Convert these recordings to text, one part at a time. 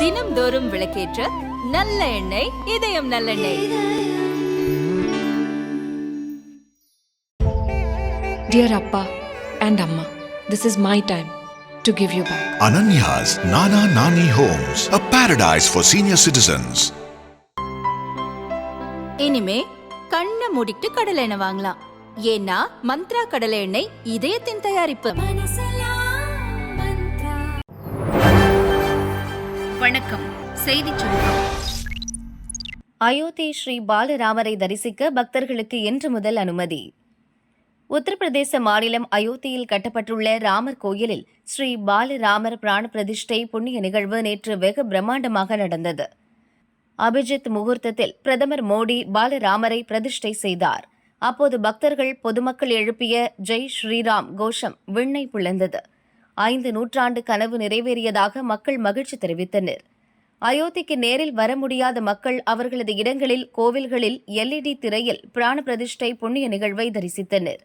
தினம்தோறும் விளக்கேற்ற நல்ல எண்ணெய் இதயம் நல்லெண்ணெய் Dear Appa and Amma, this is my time to give you back. Ananya's Nana Nani Homes, a paradise for senior citizens. இனிமே கண்ணை மூடிட்டு கடலை எண்ணெய் வாங்கலாம் ஏன்னா மந்த்ரா கடலை எண்ணெய் இதயத்தின் தயாரிப்பு வணக்கம். செய்தி சுருக்கம் அயோத்தி ஸ்ரீ பாலராமரை தரிசிக்க பக்தர்களுக்கு இன்று முதல் அனுமதி. உத்தரப்பிரதேச மாநிலம் அயோத்தியில் கட்டப்பட்டுள்ள ராமர் கோயிலில் ஸ்ரீ பாலராமர் பிராண பிரதிஷ்டை புண்ணிய நிகழ்வு நேற்று வெகு பிரம்மாண்டமாக நடந்தது. அபிஜித் முகூர்த்தத்தில் பிரதமர் மோடி பாலராமரை பிரதிஷ்டை செய்தார். அப்போது பக்தர்கள் பொதுமக்கள் எழுப்பிய ஜெய் ஸ்ரீராம் கோஷம் விண்ணை புலந்தது. ஐந்து நூற்றாண்டு கனவு நிறைவேறியதாக மக்கள் மகிழ்ச்சி தெரிவித்தனர். அயோத்திக்கு நேரில் வர முடியாத மக்கள் அவர்களது இடங்களில் கோவில்களில் எல்இடி திரையில் பிராண பிரதிஷ்டை புண்ணிய நிகழ்வை தரிசித்தனர்.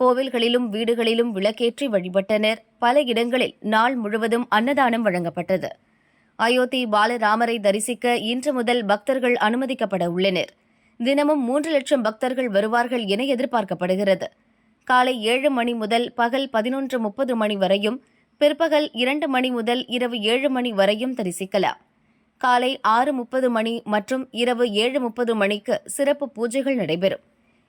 கோவில்களிலும் வீடுகளிலும் விளக்கேற்றி வழிபட்டனர். பல இடங்களில் நாள் முழுவதும் அன்னதானம் வழங்கப்பட்டது. அயோத்தி பாலராமரை தரிசிக்க இன்று முதல் பக்தர்கள் அனுமதிக்கப்பட உள்ளனர். தினமும் மூன்று லட்சம் பக்தர்கள் வருவார்கள் என எதிர்பார்க்கப்படுகிறது. காலை ஏழு மணி முதல் பகல் பதினொன்று முப்பது மணி வரையும் பிற்பகல் இரண்டு மணி முதல் இரவு ஏழு மணி வரையும் தரிசிக்கலாம். காலை ஆறு முப்பது மணி மற்றும் இரவு ஏழு முப்பது மணிக்கு சிறப்பு பூஜைகள் நடைபெறும்.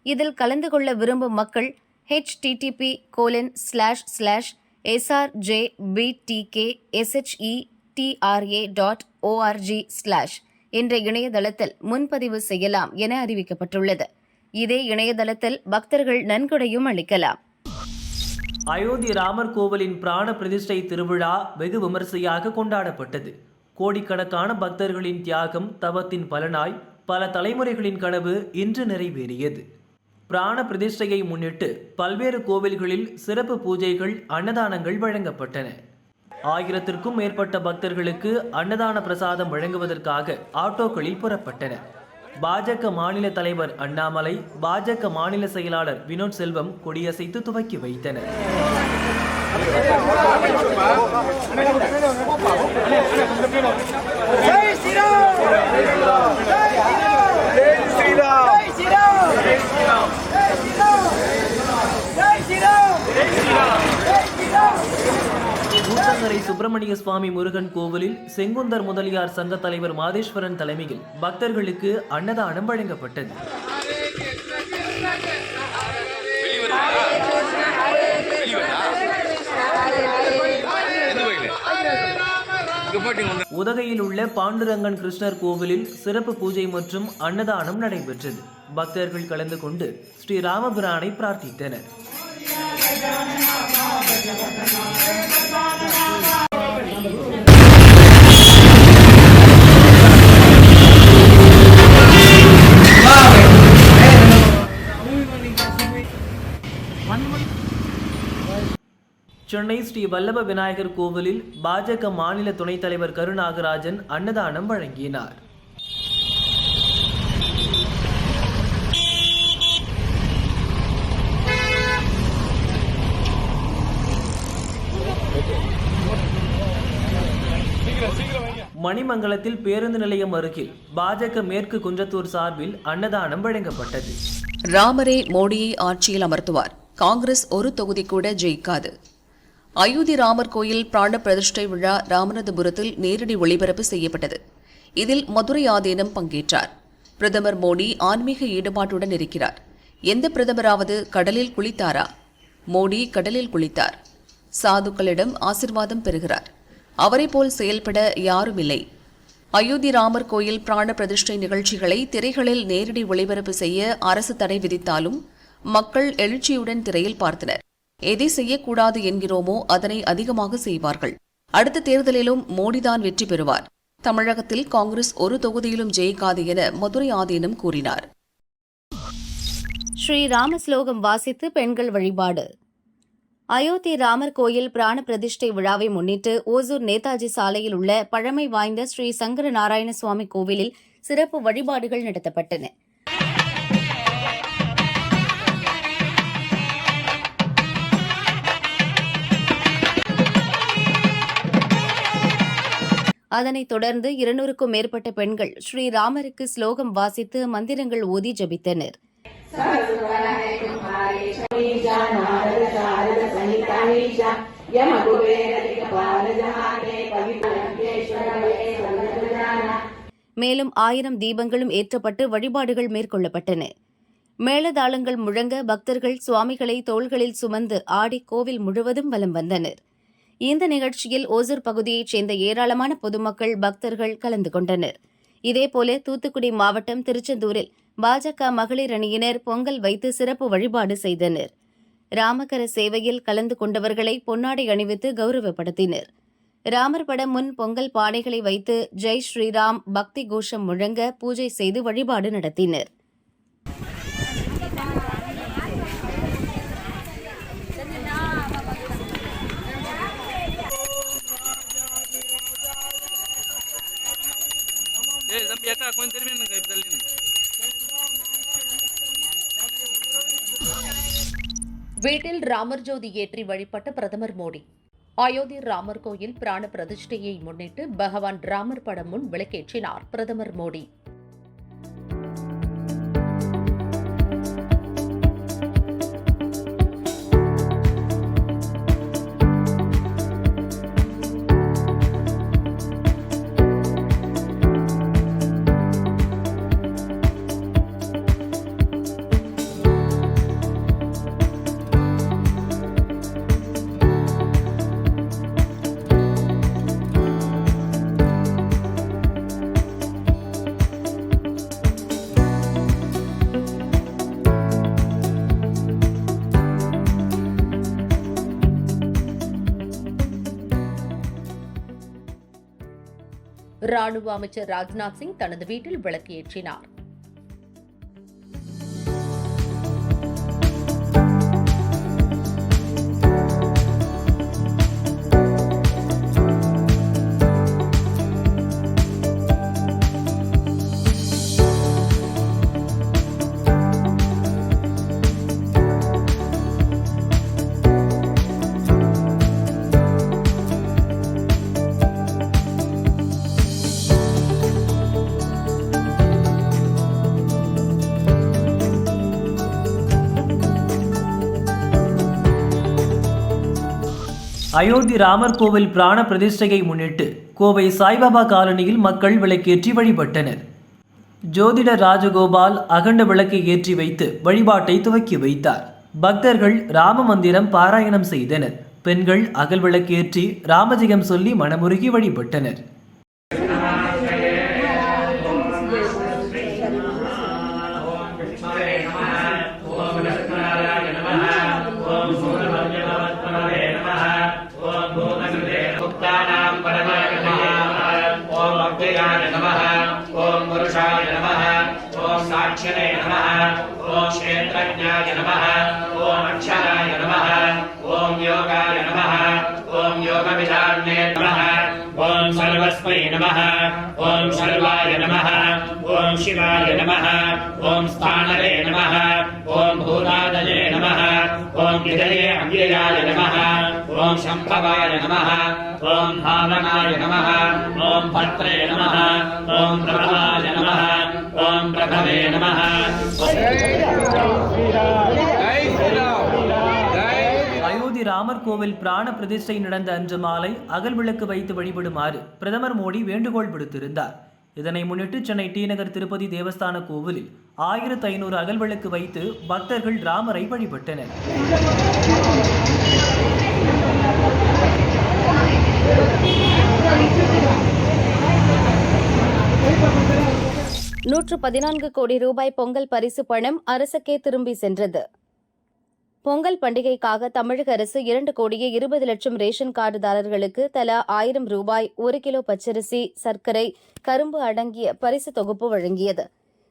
இதில் கலந்து கொள்ள விரும்பும் மக்கள் HTTP colon slash slash SRJ BTK SHE TRA dot ORG slash என்ற இணையதளத்தில் முன்பதிவு செய்யலாம் என அறிவிக்கப்பட்டுள்ளது. இதே இணையதளத்தில் பக்தர்கள் நன்கொடையும் அளிக்கலாம். அயோத்தி ராமர் கோவிலின் பிராண பிரதிஷ்டை திருவிழா வெகு விமரிசையாக கொண்டாடப்பட்டது. கோடிக்கணக்கான பக்தர்களின் தியாகம் தவத்தின் பலனாய் பல தலைமுறைகளின் கனவு இன்று நிறைவேறியது. பிராண பிரதிஷ்டையை முன்னிட்டு பல்வேறு கோவில்களில் சிறப்பு பூஜைகள் அன்னதானங்கள் வழங்கப்பட்டன. ஆயிரத்திற்கும் மேற்பட்ட பக்தர்களுக்கு அன்னதான பிரசாதம் வழங்குவதற்காக ஆட்டோக்களில் புறப்பட்டன. பாஜக மாநில தலைவர் அண்ணாமலை பாஜக மாநில செயலாளர் வினோத் செல்வம் கொடியசைத்து துவக்கி வைத்தனர். ஊத்தங்கரை சுப்பிரமணிய சுவாமி முருகன் கோவிலில் செங்குந்தர் முதலியார் சங்க தலைவர் மாதேஸ்வரன் தலைமையில் பக்தர்களுக்கு அன்னதானம் வழங்கப்பட்டது. உதகையில் உள்ள பாண்டுரங்கன் கிருஷ்ணர் கோவிலில் சிறப்பு பூஜை மற்றும் அன்னதானம் நடைபெற்றது. பக்தர்கள் கலந்து கொண்டு ஸ்ரீ ராமபிரானை பிரார்த்தித்தனர். சென்னை ஸ்ரீ வல்லப விநாயகர் கோவிலில் பாஜக மாநில துணைத் தலைவர் கருநாகராஜன் அன்னதானம் வழங்கினார். மணிமங்கலத்தில் பேருந்து நிலையம் அருகில் பாஜக மேற்கு குன்றத்தூர் சார்பில் அன்னதானம் வழங்கப்பட்டது. ராமரே மோடியை ஆட்சியில் அமர்த்துவார். காங்கிரஸ் ஒரு தொகுதி கூட ஜெயிக்காது. அயோத்தி ராமர் கோயில் பிராண பிரதிஷ்டை விழா ராமநாதபுரத்தில் நேரடி ஒளிபரப்பு செய்யப்பட்டது. இதில் மதுரை ஆதீனம் பங்கேற்றார். பிரதமர் மோடி ஆன்மீக ஈடுபாட்டுடன் இருக்கிறார். எந்த பிரதமராவது கடலில் குளித்தாரா? மோடி கடலில் குளித்தார். சாதுக்களிடம் ஆசிர்வாதம் பெறுகிறார். அவரை போல் செயல்பட யாரும் இல்லை. அயோத்தி ராமர் கோயில் பிராண பிரதிஷ்டை நிகழ்ச்சிகளை திரைகளில் நேரடி ஒளிபரப்பு செய்ய அரசு தடை விதித்தாலும் மக்கள் எழுச்சியுடன் திரையில் பார்த்தனர். எதை செய்யக்கூடாது என்கிறோமோ அதனை அதிகமாக செய்வார்கள். அடுத்த தேர்தலிலும் மோடிதான் வெற்றி பெறுவார். தமிழகத்தில் காங்கிரஸ் ஒரு தொகுதியிலும் ஜெயிக்காது என மதுரை ஆதீனம் கூறினார். ஸ்ரீ ராமஸ்லோகம் வாசித்து பெண்கள் வழிபாடு. அயோத்தி ராமர் கோயில் பிராண பிரதிஷ்டை விழாவை முன்னிட்டு ஓசூர் நேதாஜி சாலையில் உள்ள பழமை வாய்ந்த ஸ்ரீ சங்கர நாராயண சுவாமி கோவிலில் சிறப்பு வழிபாடுகள் நடத்தப்பட்டன. அதனைத் தொடர்ந்து இருநூறுக்கும் மேற்பட்ட பெண்கள் ஸ்ரீராமருக்கு ஸ்லோகம் வாசித்து மந்திரங்கள் ஓதி ஜபித்தனர். மேலும் ஆயிரம் தீபங்களும் ஏற்றப்பட்டு வழிபாடுகள் மேற்கொள்ளப்பட்டன. மேளதாளங்கள் முழங்க பக்தர்கள் சுவாமிகளை தோள்களில் சுமந்து ஆடி கோவில் முழுவதும் வலம் வந்தனர். இந்த நிகழ்ச்சியில் ஓசூர் பகுதியைச் சேர்ந்த ஏராளமான பொதுமக்கள் பக்தர்கள் கலந்து கொண்டனர். இதேபோல தூத்துக்குடி மாவட்டம் திருச்செந்தூரில் பாஜக மகளிர் அணியினர் பொங்கல் வைத்து சிறப்பு வழிபாடு செய்தனர். ராமகர சேவையில் கலந்து கொண்டவர்களை பொன்னாடை அணிவித்து கௌரவப்படுத்தினர். ராமர் படம் முன் பொங்கல் பானைகளை வைத்து ஜெய் ஸ்ரீராம் பக்தி கோஷம் முழங்க பூஜை செய்து வழிபாடு நடத்தினர். அக்கா கொஞ்சம் திரும்பி நின்னுங்க இப்படி தள்ளி வீட்டில் ராமர் ஜோதி ஏற்றி வழிபட்ட பிரதமர் மோடி. அயோத்தி ராமர் கோயில் பிராண பிரதிஷ்டையை முன்னிட்டு பகவான் ராமர் படம் முன் விளக்கேற்றினார் பிரதமர் மோடி. ராணுவ அமைச்சர் ராஜ்நாத் சிங் தனது வீட்டில் விளக்கேற்றினார் அயோத்தி ராமர் கோவில் பிராண பிரதிஷ்டையை முன்னிட்டு கோவை சாய்பாபா காலனியில் மக்கள் விளக்கேற்றி வழிபட்டனர். ஜோதிட ராஜகோபால் அகண்ட விளக்கை ஏற்றி வைத்து வழிபாட்டை துவக்கி வைத்தார். பக்தர்கள் ராம மந்திரம் பாராயணம் செய்தனர். பெண்கள் அகல் விளக்கேற்றி ராமஜெயம் சொல்லி மனமுருகி வழிபட்டனர். ఓం సాక్షిణే నమ ఓం క్షేత్రజ్ఞాయ నమ ఓం అక్షరాయ నమ ఓం యోగాయ నమ ఓం యోగ విధాన్యే నమ ఓం సర్వస్మై నమ ఓం సర్వాయ నమ ఓం శివాయ నమ ఓం స్థానరే నమ ఓం భూతాదయే నమ ఓం విజయే ॐ शम्भवाय नमः ॐ भावनाय नमः ॐ भत्रे नमः ॐ प्रभवाय नमः ॐ प्रभवे नमः அயோத்தி ராமர் கோவில் பிராண பிரதிஷ்டை நடந்த அன்று மாலை அகல் விளக்கு வைத்து வழிபடுமாறு பிரதமர் மோடி வேண்டுகோள் விடுத்திருந்தார். இதனை முன்னிட்டு சென்னை டிநகர் திருப்பதி தேவஸ்தான கோவிலில் ஆயிரத்து ஐநூறு அகல்விளக்கு வைத்து பக்தர்கள் ராமரை வழிபட்டனர். நூற்று பதினான்கு கோடி ரூபாய் பொங்கல் பரிசு பணம் அரசுக்கே திரும்பி சென்றது. பொங்கல் பண்டிகைக்காக தமிழக அரசு இரண்டு கோடியே இருபது லட்சம் ரேஷன் கார்டுதாரர்களுக்கு தலா ஆயிரம் ரூபாய் ஒரு கிலோ பச்சரிசி சர்க்கரை கரும்பு அடங்கிய பரிசு தொகுப்பு வழங்கியது.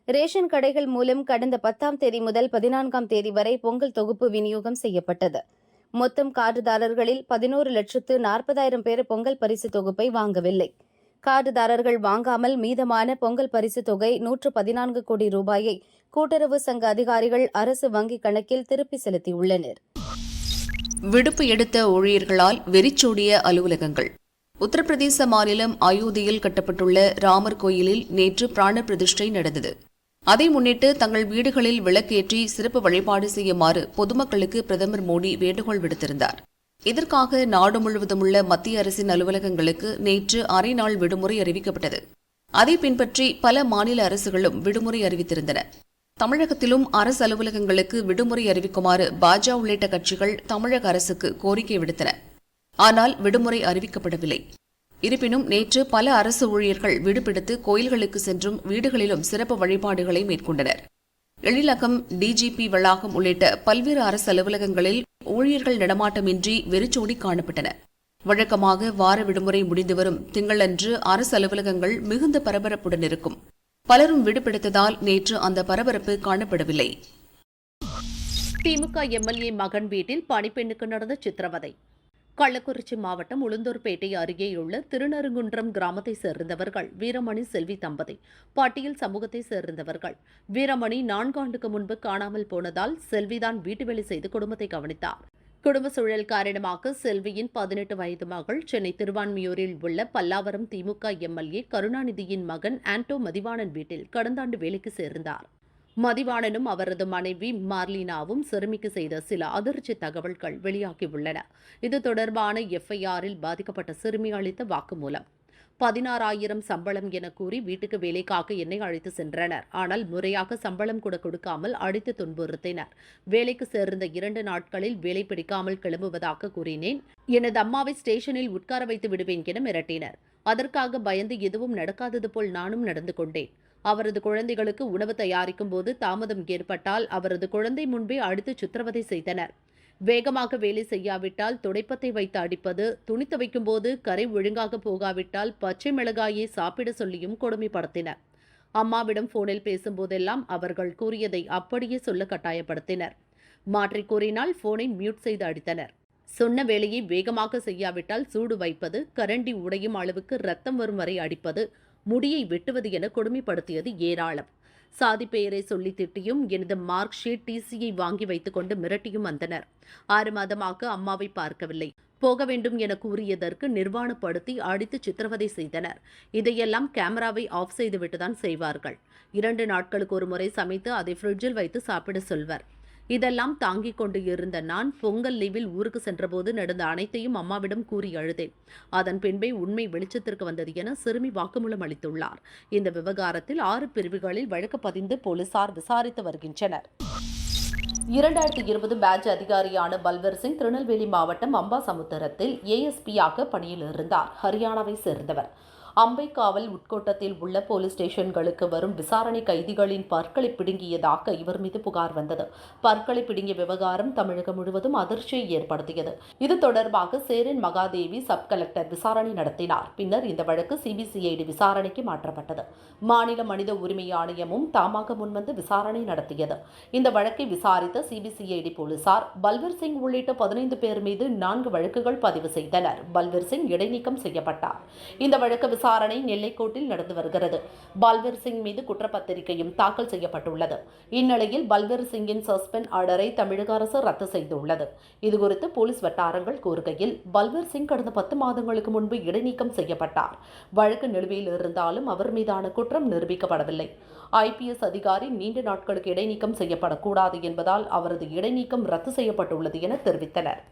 ரேஷன் கடைகள் மூலம் கடந்த பத்தாம் தேதி முதல் பதினான்காம் தேதி வரை பொங்கல் தொகுப்பு விநியோகம் செய்யப்பட்டது. மொத்தம் கார்டுதாரர்களில் பதினோரு லட்சத்து நாற்பதாயிரம் பேர் பொங்கல் பரிசு தொகுப்பை வாங்கவில்லை. கார்டுதாரர்கள் வாங்காமல் மீதமான பொங்கல் பரிசு தொகை நூற்று பதினான்கு கோடி ரூபாயை கூட்டுறவு சங்க அதிகாரிகள் அரசு வங்கிக் கணக்கில் திருப்பி செலுத்தியுள்ளனர். விடுப்பு எடுத்த ஊழியர்களால் வெறிச்சோடிய அலுவலகங்கள். உத்தரப்பிரதேச மாநிலம் அயோத்தியில் கட்டப்பட்டுள்ள ராமர் கோயிலில் நேற்று பிராண பிரதிஷ்டை நடந்தது. அதை முன்னிட்டு தங்கள் வீடுகளில் விளக்கேற்றி சிறப்பு வழிபாடு செய்யுமாறு பொதுமக்களுக்கு பிரதமர் மோடி வேண்டுகோள் விடுத்திருந்தார். இதற்காக நாடு முழுவதும் உள்ள மத்திய அரசின் அலுவலகங்களுக்கு நேற்று அரை நாள் விடுமுறை அறிவிக்கப்பட்டது. அதை பின்பற்றி பல மாநில அரசுகளும் விடுமுறை அறிவித்திருந்தன. தமிழகத்திலும் அரசு அலுவலகங்களுக்கு விடுமுறை அறிவிக்குமாறு பாஜக உள்ளிட்ட கட்சிகள் தமிழக அரசுக்கு கோரிக்கை விடுத்தன. ஆனால் விடுமுறை அறிவிக்கப்படவில்லை. இருப்பினும் நேற்று பல அரசு ஊழியர்கள் விடுபெடுத்து கோயில்களுக்கு சென்றும் வீடுகளிலும் சிறப்பு வழிபாடுகளை மேற்கொண்டனர். எழிலகம் டிஜிபி வளாகம் உள்ளிட்ட பல்வேறு அரசு அலுவலகங்களில் ஊழியர்கள் நடமாட்டமின்றி வெறிச்சோடி காணப்பட்டன. வழக்கமாக வார விடுமுறை முடிந்து வரும் திங்களன்று அரசு அலுவலகங்கள் மிகுந்த பரபரப்புடன் இருக்கும். பலரும் விடுபடுத்ததால் நேற்று அந்த பரபரப்பு காணப்படவில்லை. திமுக எம்எல்ஏ மகன் வீட்டில் பணிப்பெண்ணுக்கு நடந்த சித்திரவதை. கள்ளக்குறிச்சி மாவட்டம் உளுந்தூர்பேட்டை அருகேயுள்ள திருநறுங்குன்றம் கிராமத்தை சேர்ந்தவர்கள் வீரமணி செல்வி தம்பதி. பாட்டியல் சமூகத்தை சேர்ந்தவர்கள். வீரமணி நான்காண்டுக்கு முன்பு காணாமல் போனதால் செல்விதான் வீட்டு வேலை செய்து குடும்பத்தை கவனித்தார். குடும்ப சூழல் காரணமாக செல்வியின் பதினெட்டு வயது மகள் சென்னை திருவான்மியூரில் உள்ள பல்லாவரம் திமுக எம்எல்ஏ கருணாநிதியின் மகன் ஆண்டோ மதிவாணன் வீட்டில் கடந்த ஆண்டு வேலைக்கு சேர்ந்தார். மதிவாணனும் அவரது மனைவி மார்லினாவும் சிறுமிக்கு செய்த சில அதிர்ச்சி தகவல்கள் வெளியாகியுள்ளன. இது தொடர்பான எஃப்ஐஆரில் பாதிக்கப்பட்ட சிறுமி அளித்த வாக்குமூலம். பதினாறாயிரம் சம்பளம் என கூறி வீட்டுக்கு வேலைக்காக என்னை அழைத்து சென்றனர். ஆனால் முறையாக சம்பளம் கூட கொடுக்காமல் அடித்து துன்புறுத்தினர். வேலைக்கு சேர்ந்த இரண்டு நாட்களில் வேலை பிடிக்காமல் கிளம்புவதாக கூறினேன். எனது அம்மாவை ஸ்டேஷனில் உட்கார வைத்து விடுவேன் என மிரட்டினர். அதற்காக பயந்து எதுவும் நடக்காதது போல் நானும் நடந்து கொண்டேன். அவரது குழந்தைகளுக்கு உணவு தயாரிக்கும் போது தாமதம் ஏற்பட்டால் அவரது குழந்தை முன்பே அடித்து சித்திரவதை செய்தனர். வேகமாக வேலை செய்யாவிட்டால் துடைப்பத்தை வைத்து அடிப்பது துணி துவைக்கும் போது கரை ஒழுங்காக போகாவிட்டால் பச்சை மிளகாயை சாப்பிட சொல்லியும் கொடுமைப்படுத்தினர். அம்மாவிடம் போனில் பேசும்போதெல்லாம் அவர்கள் கூறியதை அப்படியே சொல்ல கட்டாயப்படுத்தினர். மாற்றி கூறினால் போனை மியூட் செய்து அடித்தனர். சொன்ன வேலையை வேகமாக செய்யாவிட்டால் சூடு வைப்பது கரண்டி உடையும் அளவுக்கு ரத்தம் வரும் வரை அடிப்பது முடியை வெட்டுவது என கொடுமைப்படுத்தியது ஏராளம். சாதி பெயரை சொல்லி திட்டியும் எனது மார்க் ஷீட் டிசியை வாங்கி வைத்துக்கொண்டு மிரட்டியும் வந்தனர். ஆறு மாதமாக அம்மாவை பார்க்கவில்லை. போக வேண்டும் என கூறியதற்கு நிர்வாணப்படுத்தி அடித்து சித்திரவதை செய்தனர். இதையெல்லாம் கேமராவை ஆஃப் செய்துவிட்டுதான் செய்வார்கள். இரண்டு நாட்களுக்கு ஒரு முறை சமைத்து அதை ஃப்ரிட்ஜில் வைத்து சாப்பிட சொல்வர். இதெல்லாம் தாங்கிக் கொண்டு இருந்த நான் பொங்கல் லீவில் ஊருக்கு சென்றபோது நடந்த அனைத்தையும் அம்மாவிடம் கூறி அழுதேன். அதன் பின்பே உண்மை வெளிச்சத்திற்கு வந்தது என சிறுமி வாக்குமூலம் அளித்துள்ளார். இந்த விவகாரத்தில் ஆறு பிரிவுகளில் வழக்கு பதிந்து போலீசார் விசாரித்து வருகின்றனர். இரண்டாயிரத்தி இருபது பேட்ச் அதிகாரியான பல்வர் சிங் திருநெல்வேலி மாவட்டம் அம்பாசமுத்திரத்தில் ஏஎஸ்பியாக பணியில் இருந்தார். ஹரியானாவை சேர்ந்தவர். அம்பைக்காவல் உட்கோட்டத்தில் உள்ள போலீஸ் ஸ்டேஷன்களுக்கு வரும் விசாரணை கைதிகளின் பற்களை பிடுங்கியதாக இவர் மீது புகார் வந்தது. பற்களை பிடுங்கிய விவகாரம் தமிழகம் முழுவதும் அதிர்ச்சியை ஏற்படுத்தியது. இது தொடர்பாக சேரன் மகாதேவி சப் கலெக்டர் விசாரணை நடத்தினார். பின்னர் இந்த வழக்கு சிபிசிஐடி விசாரணைக்கு மாற்றப்பட்டது. மாநில மனித உரிமை ஆணையமும் தாமாக முன்வந்து விசாரணை நடத்தியது. இந்த வழக்கை விசாரித்த சிபிசிஐடி போலீசார் பல்வீர் சிங் உள்ளிட்ட பதினைந்து பேர் மீது நான்கு வழக்குகள் பதிவு செய்தனர். பல்வீர் சிங் இடைநீக்கம் செய்யப்பட்டார். இந்த வழக்கு விசாரணை நெல்லைக்கோட்டில் நடந்து வருகிறது. பல்வீர் சிங் மீது குற்றப்பத்திரிகையும் தாக்கல் செய்யப்பட்டுள்ளது. இந்நிலையில் பல்வீர் சிங்கின் சஸ்பெண்ட் ஆர்டரை தமிழக அரசு ரத்து செய்துள்ளது. இதுகுறித்து போலீஸ் வட்டாரங்கள் கூறுகையில் பல்வீர் சிங் கடந்த பத்து மாதங்களுக்கு முன்பு இடைநீக்கம் செய்யப்பட்டார். வழக்கு நிலுவையில் இருந்தாலும் அவர் மீதான குற்றம் நிரூபிக்கப்படவில்லை. ஐபிஎஸ் அதிகாரி நீண்ட நாட்களுக்கு இடைநீக்கம் செய்யப்படக்கூடாது என்பதால் அவரது இடைநீக்கம் ரத்து செய்யப்பட்டுள்ளது என தெரிவித்தனர்.